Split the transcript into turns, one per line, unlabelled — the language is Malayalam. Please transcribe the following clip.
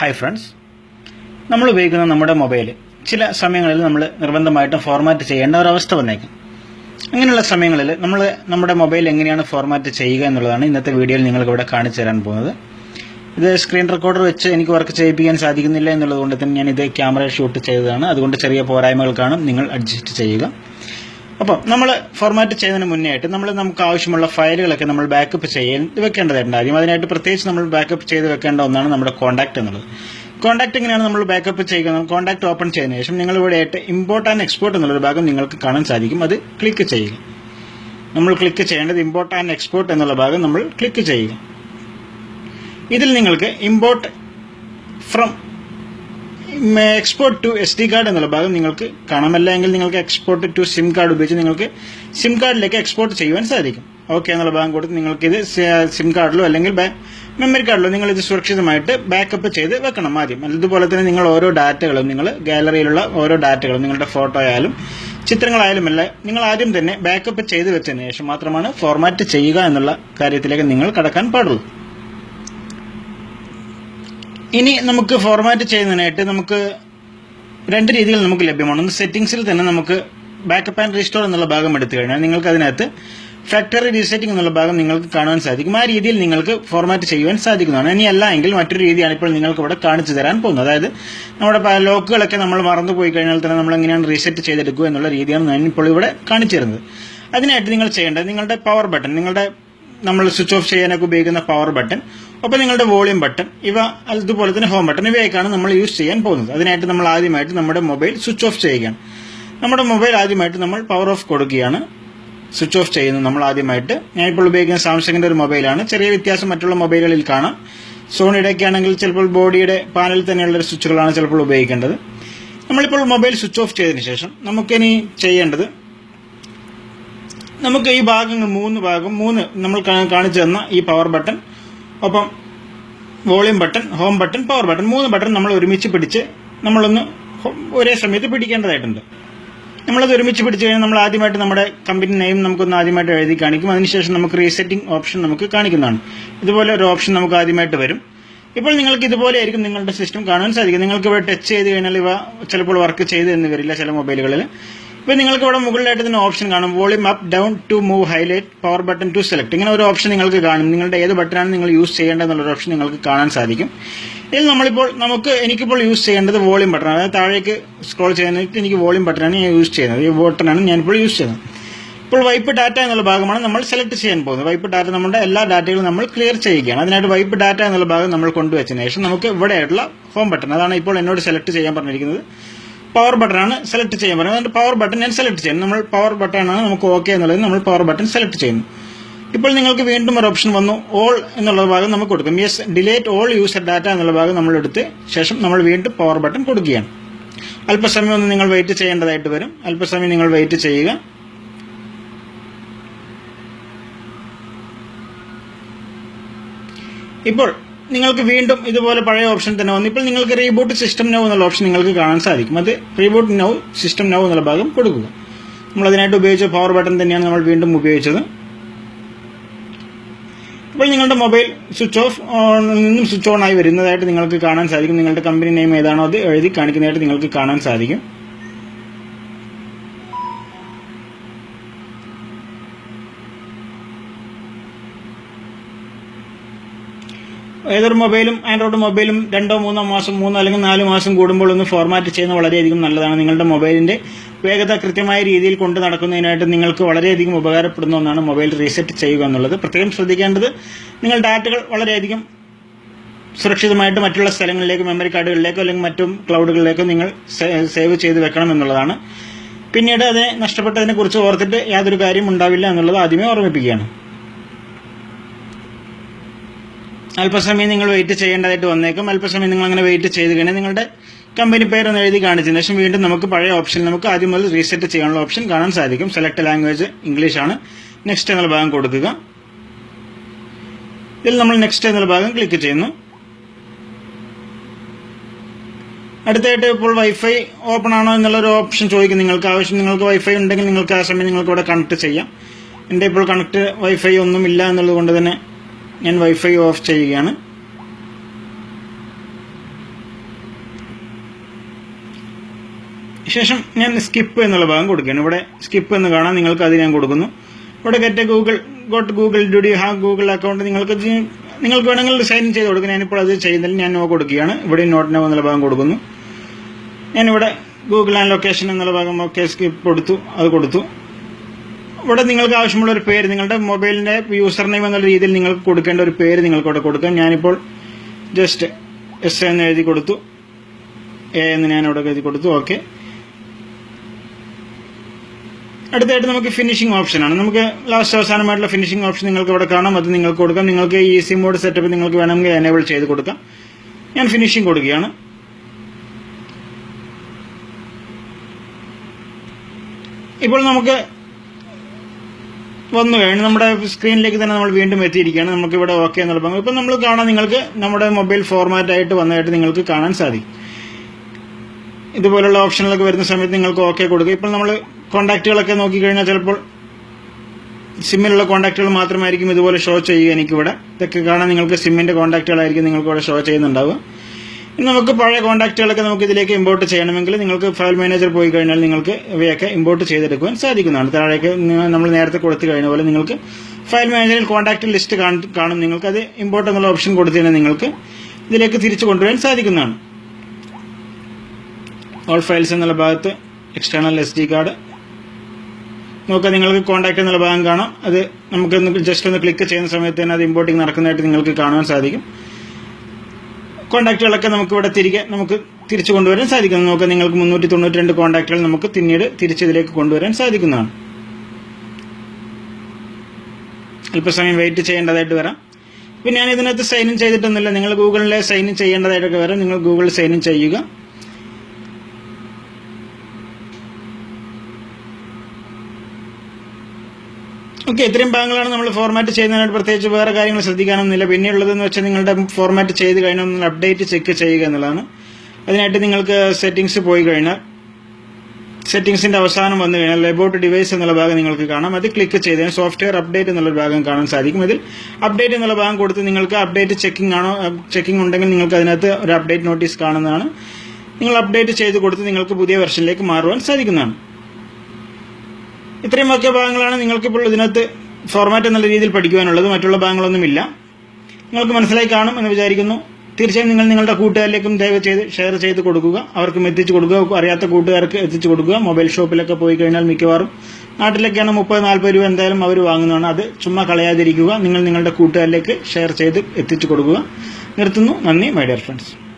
ഹായ് ഫ്രണ്ട്സ് നമ്മൾ ഉപയോഗിക്കുന്ന നമ്മുടെ മൊബൈൽ ചില സമയങ്ങളിൽ നമ്മൾ നിർബന്ധമായിട്ടും ഫോർമാറ്റ് ചെയ്യേണ്ട ഒരവസ്ഥ വന്നേക്കും. അങ്ങനെയുള്ള സമയങ്ങളിൽ നമ്മൾ നമ്മുടെ മൊബൈൽ എങ്ങനെയാണ് ഫോർമാറ്റ് ചെയ്യുക എന്നുള്ളതാണ് ഇന്നത്തെ വീഡിയോയിൽ നിങ്ങൾക്ക് ഇവിടെ കാണിച്ചു തരാൻ പോകുന്നത്. ഇത് സ്ക്രീൻ റെക്കോർഡർ വെച്ച് എനിക്ക് വർക്ക് ചെയ്യിപ്പിക്കാൻ സാധിക്കുന്നില്ല എന്നുള്ളതുകൊണ്ട് തന്നെ ഞാൻ ഇത് ക്യാമറ ഷൂട്ട് ചെയ്തതാണ്. അതുകൊണ്ട് ചെറിയ പോരായ്മകൾ കാണും. നിങ്ങൾ അഡ്ജസ്റ്റ് ചെയ്യുക. അപ്പോൾ നമ്മൾ ഫോർമാറ്റ് ചെയ്യുന്നതിന് മുന്നേ ആയിട്ട് നമ്മൾ നമുക്ക് ആവശ്യമുള്ള ഫയലുകളൊക്കെ നമ്മൾ ബാക്കപ്പ് ചെയ്യാൻ വെക്കേണ്ടതായിട്ടുണ്ട്. ആദ്യം അതിനായിട്ട് പ്രത്യേകിച്ച് നമ്മൾ ബാക്കപ്പ് ചെയ്ത് വെക്കേണ്ട ഒന്നാണ് നമ്മുടെ കോൺടാക്ട് എന്നുള്ളത്. കോൺടാക്ട് ഇങ്ങനെയാണ് നമ്മൾ ബാക്കപ്പ് ചെയ്യുക കോൺടാക്ട് ഓപ്പൺ ചെയ്തതിനു ശേഷം നിങ്ങൾ ഇവിടെ ആയിട്ട് ഇമ്പോർട്ട് ആൻഡ് എക്സ്പോർട്ട് എന്നുള്ളൊരു ഭാഗം നിങ്ങൾക്ക് കാണാൻ സാധിക്കും. അത് ക്ലിക്ക് ചെയ്യുക. നമ്മൾ ക്ലിക്ക് ചെയ്യേണ്ടത് ഇമ്പോർട്ട് ആൻഡ് എക്സ്പോർട്ട് എന്നുള്ള ഭാഗം നമ്മൾ ക്ലിക്ക് ചെയ്യുക. ഇതിൽ നിങ്ങൾക്ക് import from export to SD D card എന്നുള്ള ഭാഗം നിങ്ങൾക്ക് കാണാമല്ല എങ്കിൽ നിങ്ങൾക്ക് എക്സ്പോർട്ട് ടു സിം കാർഡ് ഉപയോഗിച്ച് നിങ്ങൾക്ക് സിം കാർഡിലേക്ക് എക്സ്പോർട്ട് ചെയ്യുവാൻ സാധിക്കും. ഓക്കെ എന്നുള്ള ഭാഗം കൊടുത്ത് നിങ്ങൾക്ക് ഇത് സിം കാർഡിലോ അല്ലെങ്കിൽ മെമ്മറി കാർഡിലോ നിങ്ങൾ ഇത് സുരക്ഷിതമായിട്ട് ബാക്കപ്പ് ചെയ്ത് വെക്കണം ആദ്യം. അതുപോലെ തന്നെ നിങ്ങൾ ഓരോ ഡാറ്റകളും നിങ്ങൾ ഗാലറിയിലുള്ള ഓരോ ഡാറ്റകളും നിങ്ങളുടെ ഫോട്ടോ ആയാലും ചിത്രങ്ങളായാലും അല്ല നിങ്ങൾ ആദ്യം തന്നെ ബാക്കപ്പ് ചെയ്ത് വെച്ചതിന് ശേഷം മാത്രമാണ് ഫോർമാറ്റ് ചെയ്യുക എന്നുള്ള കാര്യത്തിലേക്ക് നിങ്ങൾ കടക്കാൻ പാടുള്ളൂ. ഇനി നമുക്ക് ഫോർമാറ്റ് ചെയ്യുന്നതിനായിട്ട് നമുക്ക് രണ്ട് രീതികൾ നമുക്ക് ലഭ്യമാണ്. ഒന്ന് സെറ്റിംഗ്സിൽ തന്നെ നമുക്ക് ബാക്കപ്പ് ആൻഡ് റീസ്റ്റോർ എന്നുള്ള ഭാഗം എടുത്തു കഴിഞ്ഞാൽ നിങ്ങൾക്ക് അതിനകത്ത് ഫാക്ടറി റീസെറ്റിംഗ് എന്നുള്ള ഭാഗം നിങ്ങൾക്ക് കാണുവാൻ സാധിക്കും. ആ രീതിയിൽ നിങ്ങൾക്ക് ഫോർമാറ്റ് ചെയ്യുവാൻ സാധിക്കുന്നതാണ്. ഇനി അല്ല എങ്കിൽ മറ്റൊരു രീതിയാണ് ഇപ്പോൾ നിങ്ങൾക്ക് ഇവിടെ കാണിച്ചു തരാൻ പോകുന്നത്. അതായത് നമ്മുടെ ലോക്കുകളൊക്കെ നമ്മൾ മറന്നു പോയി കഴിഞ്ഞാൽ തന്നെ നമ്മൾ എങ്ങനെയാണ് റീസെറ്റ് ചെയ്തെടുക്കുക എന്നുള്ള രീതിയാണ് ഞാൻ ഇപ്പോൾ ഇവിടെ കാണിച്ചു തരുന്നത് അതിനായിട്ട് നിങ്ങൾ ചെയ്യേണ്ടത് നിങ്ങളുടെ പവർ ബട്ടൺ നിങ്ങളുടെ നമ്മൾ സ്വിച്ച് ഓഫ് ചെയ്യാനൊക്കെ ഉപയോഗിക്കുന്ന പവർ ബട്ടൺ ഒപ്പം നിങ്ങളുടെ വോളിയം ബട്ടൺ ഇവ അതുപോലെ തന്നെ ഹോം ബട്ടൺ ഇവയൊക്കെയാണ് നമ്മൾ യൂസ് ചെയ്യാൻ പോകുന്നത്. അതിനായിട്ട് നമ്മൾ ആദ്യമായിട്ട് നമ്മുടെ മൊബൈൽ സ്വിച്ച് ഓഫ് ചെയ്യുകയാണ്. നമ്മുടെ മൊബൈൽ ആദ്യമായിട്ട് നമ്മൾ പവർ ഓഫ് കൊടുക്കുകയാണ്. സ്വിച്ച് ഓഫ് ചെയ്യുന്നു നമ്മൾ ആദ്യമായിട്ട്. ഞാൻ ഇപ്പോൾ ഉപയോഗിക്കുന്ന സാംസങ്ങിന്റെ ഒരു മൊബൈലാണ്. ചെറിയ വ്യത്യാസം മറ്റുള്ള മൊബൈലുകളിൽ കാണാം. സോണിയുടെ ഒക്കെ ആണെങ്കിൽ ചിലപ്പോൾ ബോഡിയുടെ പാനലിൽ തന്നെയുള്ള സ്വിച്ചുകളാണ് ചിലപ്പോൾ ഉപയോഗിക്കേണ്ടത്. നമ്മളിപ്പോൾ മൊബൈൽ സ്വിച്ച് ഓഫ് ചെയ്തതിന് ശേഷം നമുക്കിനി ചെയ്യേണ്ടത് നമുക്ക് ഈ ഭാഗങ്ങൾ മൂന്ന് ഭാഗം മൂന്ന് നമ്മൾ കാണിച്ചു തന്ന ഈ പവർ ബട്ടൺ ഒപ്പം volume button home button power button മൂന്ന് ബട്ടൺ നമ്മൾ ഒരുമിച്ച് പിടിച്ച് നമ്മളൊന്ന് ഒരേ സമയത്ത് പിടിക്കേണ്ടതായിട്ടുണ്ട്. നമ്മളത് ഒരുമിച്ച് പിടിച്ചു കഴിഞ്ഞാൽ നമ്മൾ ആദ്യമായിട്ട് നമ്മുടെ കമ്പനി നെയിം നമുക്കൊന്ന് ആദ്യമായിട്ട് എഴുതി കാണിക്കും. അതിനുശേഷം നമുക്ക് റീസെറ്റിംഗ് ഓപ്ഷൻ നമുക്ക് കാണിക്കുന്നതാണ്. ഇതുപോലെ ഒരു ഓപ്ഷൻ നമുക്ക് ആദ്യമായിട്ട് വരും. ഇപ്പോൾ നിങ്ങൾക്ക് ഇതുപോലെ ആയിരിക്കും നിങ്ങളുടെ സിസ്റ്റം കാണാൻ സാധിക്കും. നിങ്ങൾക്ക് ഇവിടെ ടച്ച് ചെയ്ത് കഴിഞ്ഞാൽ ഇവ ചിലപ്പോൾ വർക്ക് ചെയ്ത് എന്ന് വരില്ല ചില മൊബൈലുകളിൽ ഇപ്പോൾ നിങ്ങൾക്ക് ഇവിടെ മുകളിലായിട്ട് തന്നെ ഓപ്ഷൻ കാണും. Volume up down to move highlight power button to select ഇങ്ങനെ ഒരു ഓപ്ഷൻ നിങ്ങൾക്ക് കാണും. നിങ്ങളുടെ ഏത് ബട്ടണാണ് നിങ്ങൾ യൂസ് ചെയ്യേണ്ടത് എന്നുള്ള ഓപ്ഷൻ നിങ്ങൾക്ക് കാണാൻ സാധിക്കും. ഇതിൽ നമ്മളിപ്പോൾ നമുക്ക് എനിക്കിപ്പോൾ യൂസ് ചെയ്യേണ്ടത് വോളിയം ബട്ടൺ അതായത് താഴേക്ക് സ്ക്രോൾ ചെയ്യാനായിട്ട് എനിക്ക് വോളിയം ബട്ടണാണ് ഞാൻ യൂസ് ചെയ്യുന്നത്. ഈ ബട്ടണാണ് ഞാനിപ്പോൾ യൂസ് ചെയ്യുന്നത്. ഇപ്പോൾ വൈപ്പ് ഡാറ്റ എന്നുള്ള ഭാഗമാണ് നമ്മൾ സെലക്ട് ചെയ്യാൻ പോകുന്നത്. വൈപ്പ് ഡാറ്റ നമ്മുടെ എല്ലാ ഡാറ്റകളും നമ്മൾ ക്ലിയർ ചെയ്യുകയാണ്. അതിനായിട്ട് വൈപ്പ് ഡാറ്റ എന്നുള്ള ഭാഗം നമ്മൾ കൊണ്ടുവച്ചതിന് ശേഷം നമുക്ക് ഇവിടെയുള്ള ഹോം ബട്ടൺ അതാണ് ഇപ്പോൾ എന്നോട് സെലക്ട് ചെയ്യാൻ പറഞ്ഞിരിക്കുന്നത്. പവർ ബട്ടണാണ് സെലക്ട് ചെയ്യാൻ പറയുന്നത്. അതിന്റെ പവർ ബട്ടൺ ഞാൻ സെലക്ട് ചെയ്യുന്നു നമ്മൾ പവർ ബട്ടണാണ് നമുക്ക് ഓക്കെ എന്നുള്ളത് നമ്മൾ പവർ ബട്ടൺ സെലക്ട് ചെയ്യുന്നു. ഇപ്പോൾ നിങ്ങൾക്ക് വീണ്ടും ഒരു ഓപ്ഷൻ വന്നു. ഓൾ എന്നുള്ള ഭാഗം നമുക്ക് കൊടുക്കും. Yes delete all user data എന്നുള്ള ഭാഗം നമ്മൾ എടുത്ത് ശേഷം നമ്മൾ വീണ്ടും പവർ ബട്ടൺ കൊടുക്കുകയാണ്. അല്പസമയം ഒന്ന് നിങ്ങൾ വെയിറ്റ് ചെയ്യേണ്ടതായിട്ട് വരും. അല്പസമയം നിങ്ങൾ വെയിറ്റ് ചെയ്യുക. ഇപ്പോൾ നിങ്ങൾക്ക് വീണ്ടും ഇതുപോലെ പഴയ ഓപ്ഷൻ തന്നെ വന്നു. ഇപ്പോൾ നിങ്ങൾക്ക് റീബൂട്ട് സിസ്റ്റം നൗ എന്നുള്ള ഓപ്ഷൻ നിങ്ങൾക്ക് കാണാൻ സാധിക്കും. അത് റീബൂട്ട് നൗ സിസ്റ്റം നൗ എന്നുള്ള ഭാഗം കൊടുക്കുക. നമ്മൾ അതിനായിട്ട് ഉപയോഗിച്ച പവർ ബട്ടൺ തന്നെയാണ് നമ്മൾ വീണ്ടും ഉപയോഗിച്ചത്. ഇപ്പോൾ നിങ്ങളുടെ മൊബൈൽ സ്വിച്ച് ഓഫ് നിന്നും സ്വിച്ച് ഓൺ ആയി വരുന്നതായിട്ട് നിങ്ങൾക്ക് കാണാൻ സാധിക്കും. നിങ്ങളുടെ കമ്പനി നെയിം ഏതാണോ അത് എഴുതി കാണിക്കുന്നതായിട്ട് നിങ്ങൾക്ക് കാണാൻ സാധിക്കും. ഏതൊരു മൊബൈലും ആൻഡ്രോയിഡ് മൊബൈലും രണ്ടോ മൂന്നോ മാസം മൂന്നോ അല്ലെങ്കിൽ നാല് മാസം കൂടുമ്പോൾ ഒന്ന് ഫോർമാറ്റ് ചെയ്യുന്നത് വളരെയധികം നല്ലതാണ്. നിങ്ങളുടെ മൊബൈലിന്റെ വേഗത കൃത്യമായ രീതിയിൽ കൊണ്ട് നടക്കുന്നതിനായിട്ട് നിങ്ങൾക്ക് വളരെയധികം ഉപകാരപ്പെടുന്ന ഒന്നാണ് മൊബൈൽ റീസെറ്റ് ചെയ്യുക എന്നുള്ളത്. പ്രത്യേകം ശ്രദ്ധിക്കേണ്ടത് നിങ്ങൾ ഡാറ്റകൾ വളരെയധികം സുരക്ഷിതമായിട്ട് മറ്റുള്ള സ്ഥലങ്ങളിലേക്കോ മെമ്മറി കാർഡുകളിലേക്കോ അല്ലെങ്കിൽ മറ്റും ക്ലൗഡുകളിലേക്കോ നിങ്ങൾ സേവ് ചെയ്ത് വെക്കണം എന്നുള്ളതാണ്. പിന്നീട് അതിനെ നഷ്ടപ്പെട്ടതിനെ കുറിച്ച് ഓർത്തിട്ട് യാതൊരു കാര്യം ഉണ്ടാവില്ല എന്നുള്ളത് ആദ്യമേ ഓർമ്മിപ്പിക്കുകയാണ്. അല്പസമയം നിങ്ങൾ വെയിറ്റ് ചെയ്യേണ്ടതായിട്ട് വന്നേക്കും. അല്പസമയം നിങ്ങൾ അങ്ങനെ വെയിറ്റ് ചെയ്ത് കഴിഞ്ഞാൽ നിങ്ങളുടെ കമ്പനി പേരൊന്ന് എഴുതി കാണിച്ചതിന് ശേഷം വീണ്ടും നമുക്ക് പഴയ ഓപ്ഷൻ നമുക്ക് ആദ്യം മുതൽ റീസെറ്റ് ചെയ്യാനുള്ള ഓപ്ഷൻ കാണാൻ സാധിക്കും. സെലക്ട് ലാംഗ്വേജ് ഇംഗ്ലീഷ് ആണ്. നെക്സ്റ്റ് എന്നുള്ള ഭാഗം കൊടുക്കുക. ഇതിൽ നമ്മൾ നെക്സ്റ്റ് എന്നുള്ള ഭാഗം ക്ലിക്ക് ചെയ്യുന്നു. അടുത്തായിട്ട് ഇപ്പോൾ വൈഫൈ ഓപ്പൺ ആണോ എന്നുള്ള ഒരു ഓപ്ഷൻ ചോദിക്കും നിങ്ങൾക്ക്. ആവശ്യം നിങ്ങൾക്ക് വൈഫൈ ഉണ്ടെങ്കിൽ നിങ്ങൾക്ക് ആ സമയം നിങ്ങൾക്ക് ഇവിടെ കണക്ട് ചെയ്യാം. എന്റെ ഇപ്പോൾ കണക്ട് വൈഫൈ ഒന്നും ഇല്ല എന്നുള്ളത് കൊണ്ട് തന്നെ ഞാൻ വൈഫൈ ഓഫ് ചെയ്യുകയാണ്. ശേഷം ഞാൻ സ്കിപ്പ് എന്നുള്ള ഭാഗം കൊടുക്കുകയാണ്. ഇവിടെ സ്കിപ്പ് എന്ന് കാണാൻ നിങ്ങൾക്ക് അത് ഞാൻ കൊടുക്കുന്നു. ഇവിടെ ഗെറ്റ് ഗൂഗിൾ ഗോട്ട് ഗൂഗിൾ ഡ്യൂഡി ഹാ ഹാവ് ഗൂഗിൾ അക്കൗണ്ട് നിങ്ങൾക്ക് നിങ്ങൾക്ക് വേണമെങ്കിൽ സൈൻ ചെയ്ത് കൊടുക്കും ഞാനിപ്പോൾ അത് ചെയ്യുന്നില്ല ഞാൻ നോ കൊടുക്കുകയാണ്. ഇവിടെ നോട്ട് നോ എന്നുള്ള ഭാഗം കൊടുക്കുന്നു. ഞാനിവിടെ ഗൂഗിൾ ആൻഡ് ലൊക്കേഷൻ എന്നുള്ള ഭാഗം ഓക്കെ സ്കിപ്പ് കൊടുത്തു. അത് കൊടുത്തു. ഇവിടെ നിങ്ങൾക്ക് ആവശ്യമുള്ള ഒരു പേര് നിങ്ങളുടെ മൊബൈലിന്റെ യൂസർ നെയിം എന്നുള്ള രീതിയിൽ നിങ്ങൾക്ക് കൊടുക്കേണ്ട ഒരു പേര് നിങ്ങൾക്ക് ഇവിടെ കൊടുക്കാം. ഞാനിപ്പോൾ ജസ്റ്റ് എസ് എന്ന് എഴുതി കൊടുത്തു. എ എന്ന് ഞാൻ ഇവിടെ എഴുതി കൊടുത്തു. ഓക്കെ അടുത്തായിട്ട് നമുക്ക് ഫിനിഷിംഗ് ഓപ്ഷനാണ് നമുക്ക് ലാസ്റ്റ് അവസാനമായിട്ടുള്ള ഫിനിഷിംഗ് ഓപ്ഷൻ നിങ്ങൾക്ക് ഇവിടെ കാണാം. അത് നിങ്ങൾക്ക് കൊടുക്കാം. നിങ്ങൾക്ക് ഈസി മോഡ് സെറ്റപ്പ് നിങ്ങൾക്ക് വേണമെങ്കിൽ എനേബിൾ ചെയ്ത് കൊടുക്കാം. ഞാൻ ഫിനിഷിംഗ് കൊടുക്കുകയാണ്. ഇപ്പോൾ നമുക്ക് വന്നു കഴിഞ്ഞു. നമ്മുടെ സ്ക്രീനിലേക്ക് തന്നെ നമ്മൾ വീണ്ടും എത്തിയിരിക്കുകയാണ്. നമുക്ക് ഇവിടെ ഓക്കെ എന്നുള്ള ഭാഗം ഇപ്പം നമ്മൾ കാണാൻ നിങ്ങൾക്ക് നമ്മുടെ മൊബൈൽ ഫോർമാറ്റ് ആയിട്ട് വന്നതായിട്ട് നിങ്ങൾക്ക് കാണാൻ സാധിക്കും. ഇതുപോലുള്ള ഓപ്ഷനിലൊക്കെ വരുന്ന സമയത്ത് നിങ്ങൾക്ക് ഓക്കെ കൊടുക്കുക. ഇപ്പോൾ നമ്മൾ കോണ്ടാക്റ്റുകളൊക്കെ നോക്കിക്കഴിഞ്ഞാൽ ചിലപ്പോൾ സിമ്മിലുള്ള കോണ്ടാക്റ്റുകൾ മാത്രമായിരിക്കും ഇതുപോലെ ഷോ ചെയ്യുക എനിക്കിവിടെ. ഇതൊക്കെ കാണാൻ നിങ്ങൾക്ക് സിമ്മിന്റെ കോണ്ടാക്റ്റുകളായിരിക്കും നിങ്ങൾക്ക് ഇവിടെ ഷോ ചെയ്യുന്നുണ്ടാവുക. നമുക്ക് പഴയ കോൺടാക്റ്റുകളൊക്കെ നമുക്ക് ഇതിലേക്ക് ഇമ്പോർട്ട് ചെയ്യണമെങ്കിൽ നിങ്ങൾക്ക് ഫയൽ മാനേജർ പോയി കഴിഞ്ഞാൽ നിങ്ങൾക്ക് ഇവയൊക്കെ ഇമ്പോർട്ട് ചെയ്തെടുക്കുവാൻ സാധിക്കുന്നതാണ്. താഴേക്ക് നമ്മൾ നേരത്തെ കൊടുത്തു കഴിഞ്ഞ പോലെ നിങ്ങൾക്ക് ഫയൽ മാനേജറിൽ കോൺടാക്ട് ലിസ്റ്റ് കാണും നിങ്ങൾക്ക് അത് ഇമ്പോർട്ട് എന്നുള്ള ഓപ്ഷൻ കൊടുത്തു നിങ്ങൾക്ക് ഇതിലേക്ക് തിരിച്ചു കൊണ്ടുവരാൻ സാധിക്കുന്നതാണ്. ഓൾ ഫയൽസ് എന്നുള്ള ഭാഗത്ത് എക്സ്റ്റേണൽ എസ് ഡി കാർഡ് നോക്കുക നിങ്ങൾക്ക് കോൺടാക്ട് എന്നുള്ള ഭാഗം കാണാം. അത് നമുക്ക് ജസ്റ്റ് ഒന്ന് ക്ലിക്ക് ചെയ്യുന്ന സമയത്ത് തന്നെ അത് ഇമ്പോർട്ടിംഗ് നടക്കുന്നതായിട്ട് നിങ്ങൾക്ക് കാണുവാൻ സാധിക്കും. കോൺടാക്റ്റുകളൊക്കെ നമുക്ക് ഇവിടെ തിരികെ നമുക്ക് തിരിച്ചു കൊണ്ടുവരാൻ സാധിക്കുന്നു. നമുക്ക് നിങ്ങൾക്ക് മുന്നൂറ്റി തൊണ്ണൂറ്റി രണ്ട് കോൺടാക്റ്റുകൾ നമുക്ക് പിന്നീട് തിരിച്ച് ഇതിലേക്ക് കൊണ്ടുവരാൻ സാധിക്കുന്നതാണ്. അല്പസമയം വെയിറ്റ് ചെയ്യേണ്ടതായിട്ട് വരാം. ഇപ്പം ഞാൻ ഇതിനകത്ത് സൈൻ ഇൻ ചെയ്തിട്ടൊന്നുമില്ല. നിങ്ങൾ ഗൂഗിളിലെ സൈൻ ഇൻ ചെയ്യേണ്ടതായിട്ടൊക്കെ വരാം. നിങ്ങൾ ഗൂഗിളിൽ സൈൻ ഇൻ ചെയ്യുക. ഓക്കെ ഇത്രയും ഭാഗങ്ങളാണ് നമ്മൾ ഫോർമാറ്റ് ചെയ്യുന്നതിനായിട്ട് പ്രത്യേകിച്ച് വേറെ കാര്യങ്ങൾ ശ്രദ്ധിക്കാനൊന്നുമില്ല. പിന്നെയുള്ളതെന്ന് വെച്ചാൽ നിങ്ങളുടെ ഫോർമാറ്റ് ചെയ്ത് കഴിഞ്ഞാൽ ഒന്ന് അപ്ഡേറ്റ് ചെക്ക് ചെയ്യുക എന്നുള്ളതാണ്. അതിനായിട്ട് നിങ്ങൾക്ക് സെറ്റിംഗ്സ് പോയി കഴിഞ്ഞാൽ സെറ്റിംഗ്സിന്റെ അവസാനം വന്നു കഴിഞ്ഞാൽ ലബോട്ട് ഡിവൈസ് എന്നുള്ള ഭാഗം നിങ്ങൾക്ക് കാണാം. അത് ക്ലിക്ക് ചെയ്ത് സോഫ്റ്റ്വെയർ അപ്ഡേറ്റ് എന്നുള്ള ഭാഗം കാണാൻ സാധിക്കും. അതിൽ അപ്ഡേറ്റ് എന്നുള്ള ഭാഗം കൊടുത്ത് നിങ്ങൾക്ക് അപ്ഡേറ്റ് ചെക്കിംഗ് ആണോ ചെക്കിംഗ് ഉണ്ടെങ്കിൽ നിങ്ങൾക്ക് അതിനകത്ത് ഒരു അപ്ഡേറ്റ് നോട്ടീസ് കാണുന്നതാണ്. നിങ്ങൾ അപ്ഡേറ്റ് ചെയ്ത് കൊടുത്ത് നിങ്ങൾക്ക് പുതിയ വെർഷനിലേക്ക് മാറുവാൻ സാധിക്കുന്നതാണ്. ഇത്രയും ഒക്കെ ഭാഗങ്ങളാണ് നിങ്ങൾക്കിപ്പോൾ ഇതിനകത്ത് ഫോർമാറ്റ് എന്നുള്ള രീതിയിൽ പഠിക്കുവാനുള്ളത്. മറ്റുള്ള ഭാഗങ്ങളൊന്നുമില്ല. നിങ്ങൾക്ക് മനസ്സിലായി കാണും എന്ന് വിചാരിക്കുന്നു. തീർച്ചയായും നിങ്ങൾ നിങ്ങളുടെ കൂട്ടുകാരിലേക്കും ദയവ് ചെയ്ത് ഷെയർ ചെയ്ത് കൊടുക്കുക. അവർക്കും എത്തിച്ചു കൊടുക്കുക. അറിയാത്ത കൂട്ടുകാർക്ക് എത്തിച്ചു കൊടുക്കുക. മൊബൈൽ ഷോപ്പിലൊക്കെ പോയി കഴിഞ്ഞാൽ മിക്കവാറും നാട്ടിലൊക്കെയാണ് മുപ്പത് നാൽപ്പത് രൂപ എന്തായാലും അവർ വാങ്ങുന്നതാണ്. അത് ചുമ്മാ കളയാതിരിക്കുക. നിങ്ങൾ നിങ്ങളുടെ കൂട്ടുകാരിലേക്ക് ഷെയർ ചെയ്ത് എത്തിച്ചു കൊടുക്കുക. നിർത്തുന്നു. നന്ദി മൈ ഡിയർ ഫ്രണ്ട്സ്